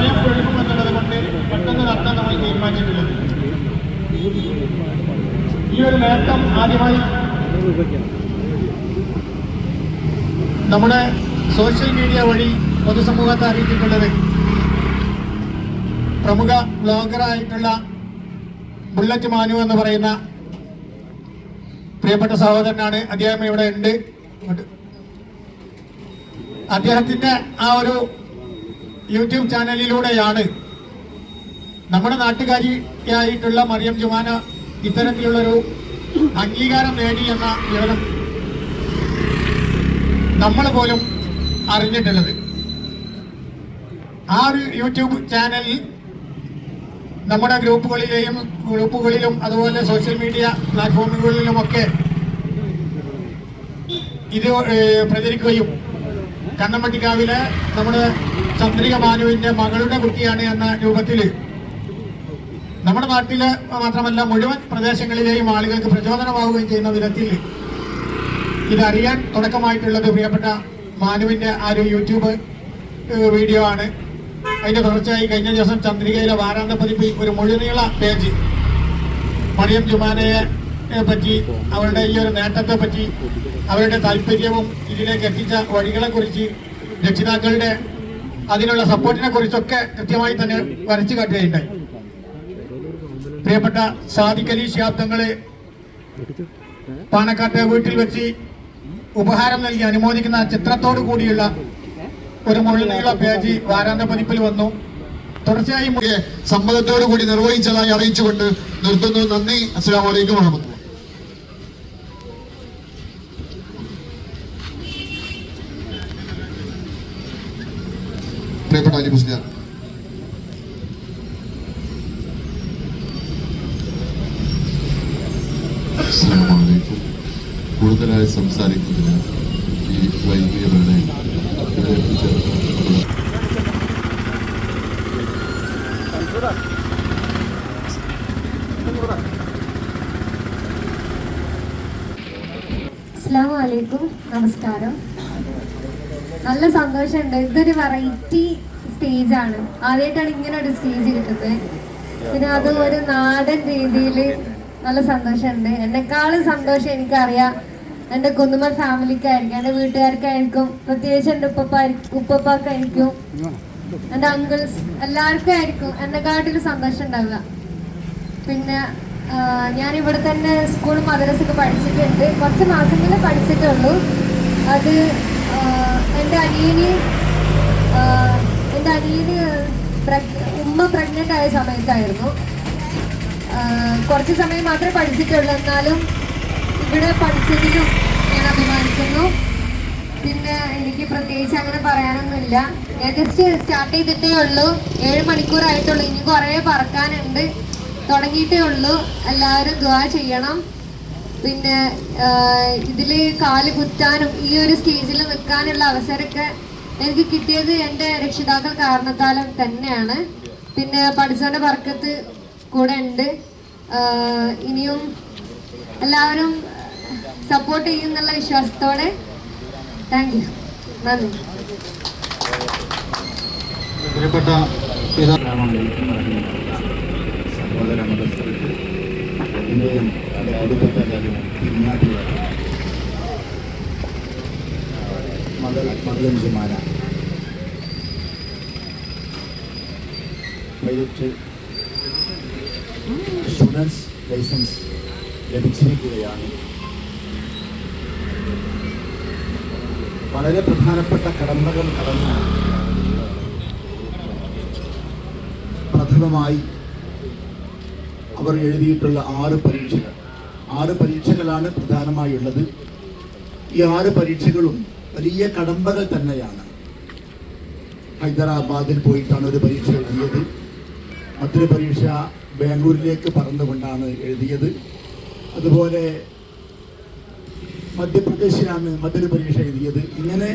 സമയം എടുക്കുമെന്നുള്ളത് കൊണ്ട് പെട്ടെന്ന് നടത്താൻ നമ്മൾ തീരുമാനിച്ചിട്ടുള്ളത് ഈ ഒരു നേട്ടം ആദ്യമായി നമ്മുടെ സോഷ്യൽ മീഡിയ വഴി പൊതുസമൂഹത്തെ അറിയിച്ചിട്ടുള്ളത് പ്രമുഖ ബ്ലോഗറായിട്ടുള്ള ബുള്ളറ്റ് മാനു എന്ന് പറയുന്ന പ്രിയപ്പെട്ട സഹോദരനാണ്. അദ്ദേഹം ഇവിടെ ഉണ്ട്. അദ്ദേഹത്തിന്റെ ആ ഒരു യൂട്യൂബ് ചാനലിലൂടെയാണ് നമ്മുടെ നാട്ടുകാരിയായിട്ടുള്ള മറിയം ജുമാന ഇത്തരത്തിലുള്ളൊരു അംഗീകാരം നേടി എന്ന വിവരം നമ്മൾ പോലും അറിഞ്ഞിട്ടുള്ളത്. ആ ഒരു യൂട്യൂബ് ചാനലിൽ നമ്മുടെ ഗ്രൂപ്പുകളിലെയും ഗ്രൂപ്പുകളിലും അതുപോലെ സോഷ്യൽ മീഡിയ പ്ലാറ്റ്ഫോമുകളിലുമൊക്കെ ഇത് പ്രചരിക്കുകയും കണ്ണമ്പട്ടിക്കാവിലെ നമ്മുടെ ചന്ദ്രിക മാനുവിന്റെ മകളുടെ കുട്ടിയാണ് എന്ന രൂപത്തിൽ നമ്മുടെ നാട്ടിലെ മാത്രമല്ല മുഴുവൻ പ്രദേശങ്ങളിലെയും ആളുകൾക്ക് പ്രചോദനമാവുകയും ചെയ്യുന്ന വിധത്തിൽ ഇതറിയാൻ തുടക്കമായിട്ടുള്ളത് പ്രിയപ്പെട്ട മാനുവിന്റെ ആ ഒരു യൂട്യൂബ് വീഡിയോ ആണ്. അതിന്റെ തുടർച്ചയായി കഴിഞ്ഞ ദിവസം ചന്ദ്രികയിലെ വാരാന്ത പതിപ്പിൽ ഒരു മുഴുനീള പേജ് മറിയം ജുമാനയെ പറ്റി അവരുടെ ഈ ഒരു നേട്ടത്തെ പറ്റി അവരുടെ താല്പര്യവും ഇതിലേക്ക് എത്തിച്ച വഴികളെ കുറിച്ച് രക്ഷിതാക്കളുടെ അതിനുള്ള സപ്പോർട്ടിനെ കുറിച്ചൊക്കെ കൃത്യമായി തന്നെ വരച്ചു കാട്ടുകയുണ്ടായി. പ്രിയപ്പെട്ട സാദിഖലി ശാബ്ദങ്ങൾ പാണക്കാട്ടെ വീട്ടിൽ വെച്ച് ഉപഹാരം നൽകി അനുമോദിക്കുന്ന ചിത്രത്തോടു കൂടിയുള്ള ഒരു മുഴുനീള പേജ് വാരാന്ത പതിപ്പിൽ വന്നു. തുടർച്ചയായി സമ്മതത്തോടു കൂടി നിർവഹിച്ചതായി അറിയിച്ചുകൊണ്ട് നിർത്തുന്നു. നന്ദി. അസ്സാം വലൈക്കും വറഹമത്തുള്ള അലി മുസ്ലിയാർ കൂടുതലായി സംസാരിക്കുന്നതിന് ഈ എത്തിച്ചേർന്നിട്ടുള്ള അസ്സാം വലൈക്കും നമസ്കാരം. നല്ല സന്തോഷമുണ്ട്. ഇതൊരു വെറൈറ്റി സ്റ്റേജാണ്. ആദ്യമായിട്ടാണ് ഇങ്ങനെ ഒരു സ്റ്റേജ് കിട്ടുന്നത്. പിന്നെ അത് ഒരു നാടൻ രീതിയിൽ നല്ല സന്തോഷമുണ്ട്. എന്നെക്കാളും സന്തോഷം എനിക്കറിയാം. എന്റെ കുന്നുമ ഫാമിലിക്കായിരിക്കും എന്റെ വീട്ടുകാർക്കായിരിക്കും പ്രത്യേകിച്ച് എന്റെ ഉപ്പപ്പ ഉപ്പപ്പാക്കായിരിക്കും എന്റെ അങ്കിൾസ് എല്ലാവർക്കും ആയിരിക്കും എന്നെക്കാട്ടിൽ സന്തോഷം ഉണ്ടാവുക. പിന്നെ ഞാൻ ഇവിടെ തന്നെ സ്കൂൾ മദ്രസൊക്കെ പഠിച്ചിട്ടുണ്ട്. കുറച്ച് മാസങ്ങളിൽ പഠിച്ചിട്ടുള്ളൂ. അത് എന്റെ എന്റെ അനിയന് എന്റെ അനിയന് ഉമ്മ പ്രഗ്നന്റ് ആയ സമയത്തായിരുന്നു. കുറച്ച് സമയം മാത്രമേ പഠിച്ചിട്ടുള്ളൂ. എന്നാലും ഇവിടെ പഠിച്ചതിലും ഞാൻ അഭിമാനിക്കുന്നു. പിന്നെ എനിക്ക് പ്രത്യേകിച്ച് അങ്ങനെ പറയാനൊന്നുമില്ല. ഞാൻ ജസ്റ്റ് സ്റ്റാർട്ട് ചെയ്തിട്ടേ ഉള്ളൂ. ഏഴ് മണിക്കൂറായിട്ടുള്ളൂ ഇനി കുറേ പറക്കാനുണ്ട്. തുടങ്ങിയിട്ടേ ഉള്ളൂ. എല്ലാവരും ദ്വാ ചെയ്യണം. പിന്നെ ഇതിൽ കാൽ കുത്താനും ഈ ഒരു സ്റ്റേജിൽ നിൽക്കാനുള്ള അവസരമൊക്കെ എനിക്ക് കിട്ടിയത് എന്റെ രക്ഷിതാക്കൾ കാരണത്താലും തന്നെയാണ്. പിന്നെ പഠിച്ചവന്റെ വർക്കത്ത് കൂടെ ഉണ്ട്. ഇനിയും എല്ലാവരും സപ്പോർട്ട് ചെയ്യുന്നുള്ള വിശ്വാസത്തോടെ താങ്ക് യു നന്ദി. പ്രിയപ്പെട്ട സഹോദര മതസ്ഥർക്ക് എന്റെ കുടുംബത്തിന്റെയും മകൾ മകളും ജുമാന പൈലറ്റ് സ്റ്റുഡൻസ് ലൈസൻസ് ലഭിച്ചിരിക്കുകയാണ്. വളരെ പ്രധാനപ്പെട്ട കടമ്പകൾ കടന്ന് പ്രഥമമായി അവർ എഴുതിയിട്ടുള്ള ആറ് പരീക്ഷകൾ. ആറ് പരീക്ഷകളാണ് പ്രധാനമായുള്ളത്. ഈ ആറ് പരീക്ഷകളും വലിയ കടമ്പകൾ തന്നെയാണ്. ഹൈദരാബാദിൽ പോയിട്ടാണ് ഒരു പരീക്ഷ എഴുതിയത്. മറ്റൊരു പരീക്ഷ ബാംഗ്ലൂരിലേക്ക് പറന്നുകൊണ്ടാണ് എഴുതിയത്. അതുപോലെ മധ്യപ്രദേശിലാണ് മറ്റൊരു പരീക്ഷ എഴുതിയത്. ഇങ്ങനെ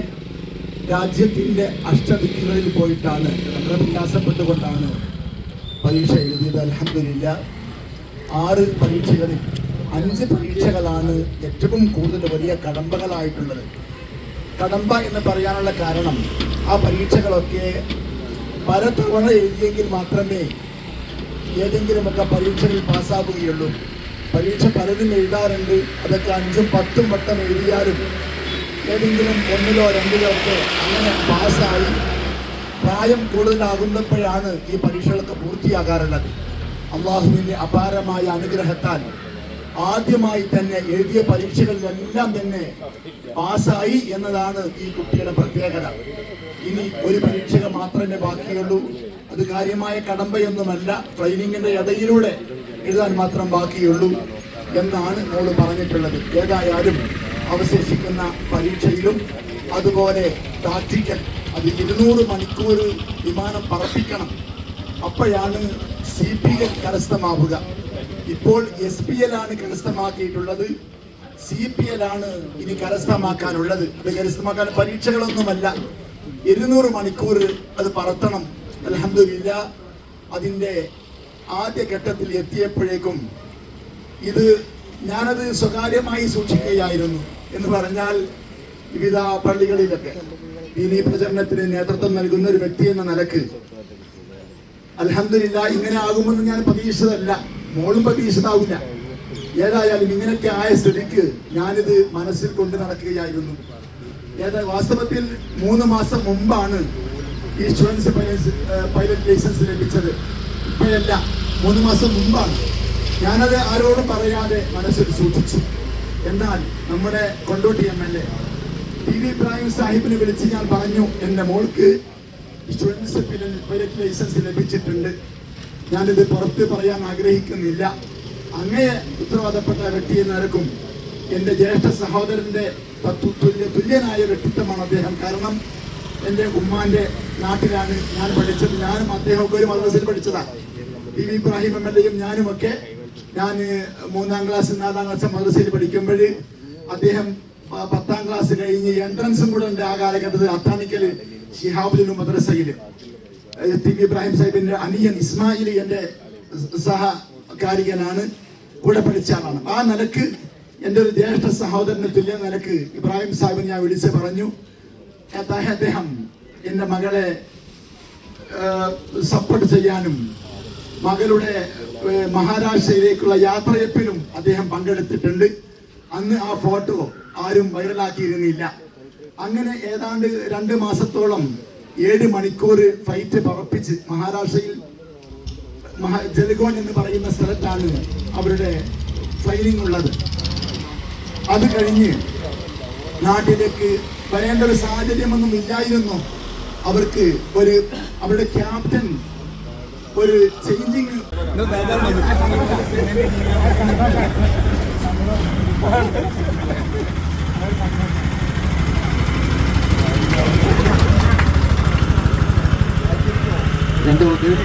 രാജ്യത്തിന്റെ അഷ്ടദിക്കുകളിൽ പോയിട്ടാണ് വളരെ പ്രയാസപ്പെട്ടുകൊണ്ടാണ് പരീക്ഷ എഴുതിയത്. അലഹമില്ല ആറ് പരീക്ഷകളിൽ അഞ്ച് പരീക്ഷകളാണ് ഏറ്റവും കൂടുതൽ വലിയ കടമ്പകളായിട്ടുള്ളത്. കടമ്പ എന്ന് പറയാനുള്ള കാരണം ആ പരീക്ഷകളൊക്കെ പലതവണ എഴുതിയെങ്കിൽ മാത്രമേ ഏതെങ്കിലുമൊക്കെ പരീക്ഷകളിൽ പാസ്സാകുകയുള്ളൂ പരീക്ഷ പലതും എഴുതാറുണ്ട്. അതൊക്കെ അഞ്ചും പത്തും വട്ടം എഴുതിയാലും ഏതെങ്കിലും ഒന്നിലോ രണ്ടിലോ ഒക്കെ അങ്ങനെ പാസ്സായി പ്രായം കൂടുതലാകുന്നപ്പോഴാണ് ഈ പരീക്ഷകളൊക്കെ പൂർത്തിയാകാറുള്ളത്. അള്ളാഹുവിന്റെ അപാരമായ അനുഗ്രഹത്താൽ ആദ്യമായി തന്നെ എഴുതിയ പരീക്ഷകളിലെല്ലാം തന്നെ പാസ്സായി എന്നതാണ് ഈ കുട്ടിയുടെ പ്രത്യേകത. ഇനി ഒരു പരീക്ഷ മാത്രമേ ബാക്കിയുള്ളൂ. അത് കാര്യമായ കടമ്പയൊന്നുമല്ല. ട്രെയിനിങ്ങിന്റെ ഇടയിലൂടെ എഴുതാൻ മാത്രം ബാക്കിയുള്ളൂ എന്നാണ് മോൾ പറഞ്ഞിട്ടുള്ളത്. ഏതായാലും അവശേഷിക്കുന്ന പരീക്ഷയിലും അതുപോലെ പ്രാക്ടിക്കൽ അത് ഇരുന്നൂറ് മണിക്കൂർ വിമാനം പറപ്പിക്കണം. അപ്പോഴാണ് സി പി എൽ കരസ്ഥമാവുക. ഇപ്പോൾ എസ് പി എൽ ആണ് കരസ്ഥമാക്കിയിട്ടുള്ളത്. സി പി എൽ ആണ് ഇനി കരസ്ഥമാക്കാനുള്ളത്. അത് കരസ്ഥമാക്കാൻ പരീക്ഷകളൊന്നുമല്ല. ഇരുന്നൂറ് മണിക്കൂർ അത് പറത്തണം. അലഹമില്ല അതിന്റെ ആദ്യ ഘട്ടത്തിൽ എത്തിയപ്പോഴേക്കും ഇത് ഞാനത് സ്വകാര്യമായി സൂക്ഷിക്കുകയായിരുന്നു എന്ന് പറഞ്ഞാൽ വിവിധ പള്ളികളിലൊക്കെ ദീനീ പ്രചരണത്തിന് നേതൃത്വം നൽകുന്ന ഒരു വ്യക്തി എന്ന നിലയ്ക്ക് അലഹമില്ല ഇങ്ങനെ ആകുമെന്ന് ഞാൻ പ്രതീക്ഷിച്ചതല്ല. മോളും പ്രതീക്ഷിതാവില്ല ഏതായാലും ഇങ്ങനെയൊക്കെ ആയ സ്ഥിതിക്ക് ഞാനിത് മനസ്സിൽ കൊണ്ട് നടക്കുകയായിരുന്നു. ഏതാ വാസ്തവത്തിൽ മൂന്ന് മാസം മുമ്പാണ് സ്റ്റുഡൻസ് പൈലറ്റ് ലൈസൻസ് ലഭിച്ചത്. ഇപ്പോഴല്ല മൂന്ന് മാസം മുമ്പാണ്. ഞാനത് ആരോടും പറയാതെ മനസ്സിൽ സൂക്ഷിച്ചു. എന്നാൽ നമ്മുടെ Kondotty M L A T V Ibrahim സാഹിബിനെ വിളിച്ച് ഞാൻ പറഞ്ഞു എന്റെ മോൾക്ക് ഇൻഷുറൻസ് പൈലറ്റ് ലൈസൻസ് ലഭിച്ചിട്ടുണ്ട്. ഞാനിത് പുറത്ത് പറയാൻ ആഗ്രഹിക്കുന്നില്ല. അങ്ങേ ഉത്തരവാദപ്പെട്ട വ്യക്തി എന്നർക്കും എന്റെ ജ്യേഷ്ഠ സഹോദരന്റെ തത്വ തുല്യ തുല്യനായ വ്യക്തിത്വമാണ് അദ്ദേഹം. കാരണം എന്റെ ഉമ്മാന്റെ നാട്ടിലാണ് ഞാൻ പഠിച്ചത്. ഞാനും അദ്ദേഹമൊക്കെ ഒരു മദ്രസയിൽ പഠിച്ചതാണ്. B V Ibrahim M L എയും ഞാനുമൊക്കെ ഞാൻ മൂന്നാം ക്ലാസ് നാലാം ക്ലാസ് മദ്രസയിൽ പഠിക്കുമ്പോൾ അദ്ദേഹം പത്താം ക്ലാസ് കഴിഞ്ഞ് എൻട്രൻസും കൂടെ ഉണ്ട് ആ കാലഘട്ടത്തിൽ അത്താണിക്കൽ ഷിഹാബുലിനും മദ്രസയിൽ. ടി വി ഇബ്രാഹിം സാഹിബിന്റെ അനിയൻ ഇസ്മായിൽ എന്റെ സഹകാരികനാണ് കൂടെ പഠിച്ച ആളാണ്. ആ നിലയ്ക്ക് എന്റെ ഒരു ജ്യേഷ്ഠ സഹോദരന് തുല്യ നിലയ്ക്ക് ഇബ്രാഹിം സാഹിബിനെ ഞാൻ വിളിച്ച് പറഞ്ഞു അദ്ദേഹം എന്റെ മകളെ സപ്പോർട്ട് ചെയ്യാനും മകളുടെ മഹാരാഷ്ട്രയിലേക്കുള്ള യാത്രയപ്പിലും അദ്ദേഹം പങ്കെടുത്തിട്ടുണ്ട്. അന്ന് ആ ഫോട്ടോ ആരും വൈറലാക്കിയിരുന്നില്ല. അങ്ങനെ ഏതാണ്ട് രണ്ട് മാസത്തോളം ഏഴ് മണിക്കൂർ ഫ്ലൈറ്റ് പറപ്പിച്ച് മഹാരാഷ്ട്രയിൽ മഹാ ജലഗോൺ എന്ന് പറയുന്ന സ്ഥലത്താണ് അവരുടെ ട്രെയിനിങ് ഉള്ളത്. അത് കഴിഞ്ഞ് നാട്ടിലേക്ക് വരേണ്ട ഒരു സാഹചര്യമൊന്നും ഇല്ലായിരുന്നു. അവർക്ക് ഒരു അവരുടെ ക്യാപ്റ്റൻ ഒരു ചേഞ്ചിങ് രണ്ട് കുട്ടിയും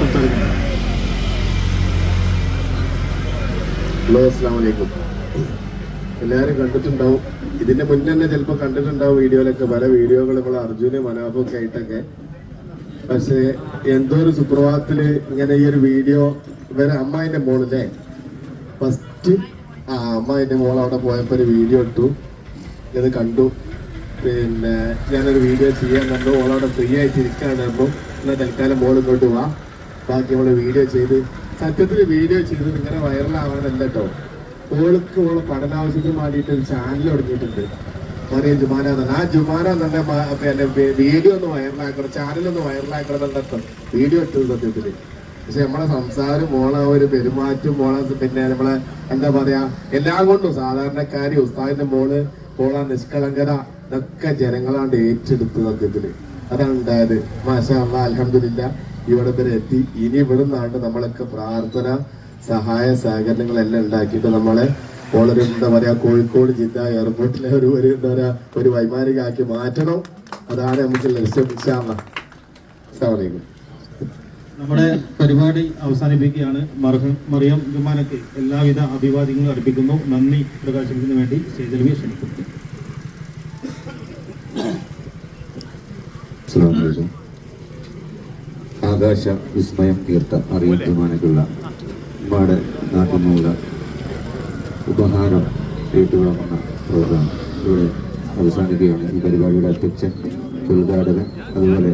സംസാരിക്കുന്നു ഹലോ അസ്സാം വലൈക്കും എല്ലാവരും കണ്ടിട്ടുണ്ടാവും. ഇതിന്റെ മുന്നേ തന്നെ ചിലപ്പോൾ കണ്ടിട്ടുണ്ടാവും വീഡിയോയിലൊക്കെ പല വീഡിയോകൾ നമ്മൾ അർജുന് മനാഫും ആയിട്ടൊക്കെ. പക്ഷേ എന്തോ ഒരു സുപ്രഭാതത്തിൽ ഇങ്ങനെ ഈ ഒരു വീഡിയോ ഇവരെ അമ്മായിന്റെ മോളല്ലേ? ഫസ്റ്റ് ആ അമ്മായിന്റെ മോൾ അവിടെ പോയപ്പോ ഒരു വീഡിയോ ഇട്ടു. ഇത് കണ്ടു. പിന്നെ ഞാനൊരു വീഡിയോ ചെയ്യാൻ കണ്ടു ഓളവിടെ ഫ്രീ ആയിട്ട് ഇരിക്കാൻ എന്നാൽ തൽക്കാലം ബോൾ ഇങ്ങോട്ട് പോവാം ബാക്കി നമ്മൾ വീഡിയോ ചെയ്ത് സത്യത്തിൽ വീഡിയോ ചെയ്ത് ഇങ്ങനെ വൈറലാവാനല്ല കേട്ടോ ഓൾക്ക് ഓളെ പഠനാവശ്യത്തിന് വേണ്ടിയിട്ട് ഒരു ചാനൽ തുടങ്ങിയിട്ടുണ്ട്. മറിയ ജുമാന എന്നാണ്. ആ ജുമാന തന്നെ പിന്നെ വീഡിയോ ഒന്ന് വൈറലാക്കണം ചാനൽ ഒന്ന് വൈറലാക്കണം എന്നർത്ഥം വീഡിയോ ഇട്ടത് സത്യത്തിൽ. പക്ഷെ നമ്മളെ സംസാരം മോളെ ഒരു പെരുമാറ്റം മോളെ പിന്നെ നമ്മളെ എന്താ പറയാ എല്ലാം കൊണ്ടും സാധാരണക്കാരി ഉസ്താദിന്റെ മോൾ മോളെ നിഷ്കളങ്കത ഇതൊക്കെ ജനങ്ങളാണ്ട് ഏറ്റെടുത്ത് സത്യത്തിൽ. അതാണ് ഉണ്ടായത് മാഷാ അലഹമില്ല ഇവിടെ വരെ എത്തി. ഇനി ഇവിടെ നിന്നാണ്ട് നമ്മളൊക്കെ പ്രാർത്ഥന സഹായ സഹകരണങ്ങളെല്ലാം ഉണ്ടാക്കിയിട്ട് നമ്മളെ വളരെ എന്താ പറയാ കോഴിക്കോട് ജില്ല എയർപോർട്ടിലെ ഒരു ഒരു എന്താ പറയാ ഒരു വൈമാനികാക്കി മാറ്റണം. അതാണ് നമുക്ക് ലക്ഷ്യം നമ്മുടെ പരിപാടി അവസാനിപ്പിക്കുകയാണ്. മറിയം ജുമാനക്ക് എല്ലാവിധ അഭിവാദ്യങ്ങളും അർപ്പിക്കുന്നു. നന്ദി പ്രകാശിപ്പിക്കുന്നതിന് വേണ്ടി ശ്രീദേവി ക്ഷണിക്കുന്നു. അസ്സലാമലൈക്കും ആകാശ വിസ്മയം തീർത്ത അറിയിക്കുവാനുള്ള പാട് നാട്ടിൽ ഉപഹാരം ഏറ്റുവാങ്ങുന്ന പ്രോഗ്രാം ഇവിടെ അവസാനിക്കുകയാണ്. ഈ പരിപാടിയുടെ അധ്യക്ഷൻ ഉദ്ഘാടകൻ അതുപോലെ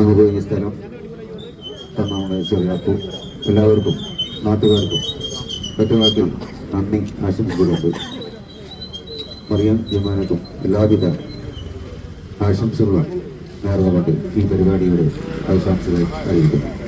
നമുക്ക് ഈ സ്ഥലം തന്നെ ചെറിയാപ്പു എല്ലാവർക്കും നാട്ടുകാർക്കും ഒറ്റവാക്കിൽ നന്ദി ആശംസകളുണ്ട് മറിയം ജുമാനക്കും എല്ലാവിധ ആശംസകളും നേർന്നുകൊണ്ട് ഈ പരിപാടിയുടെ അവസാനത്തിലേക്ക് അറിയിക്കുന്നു.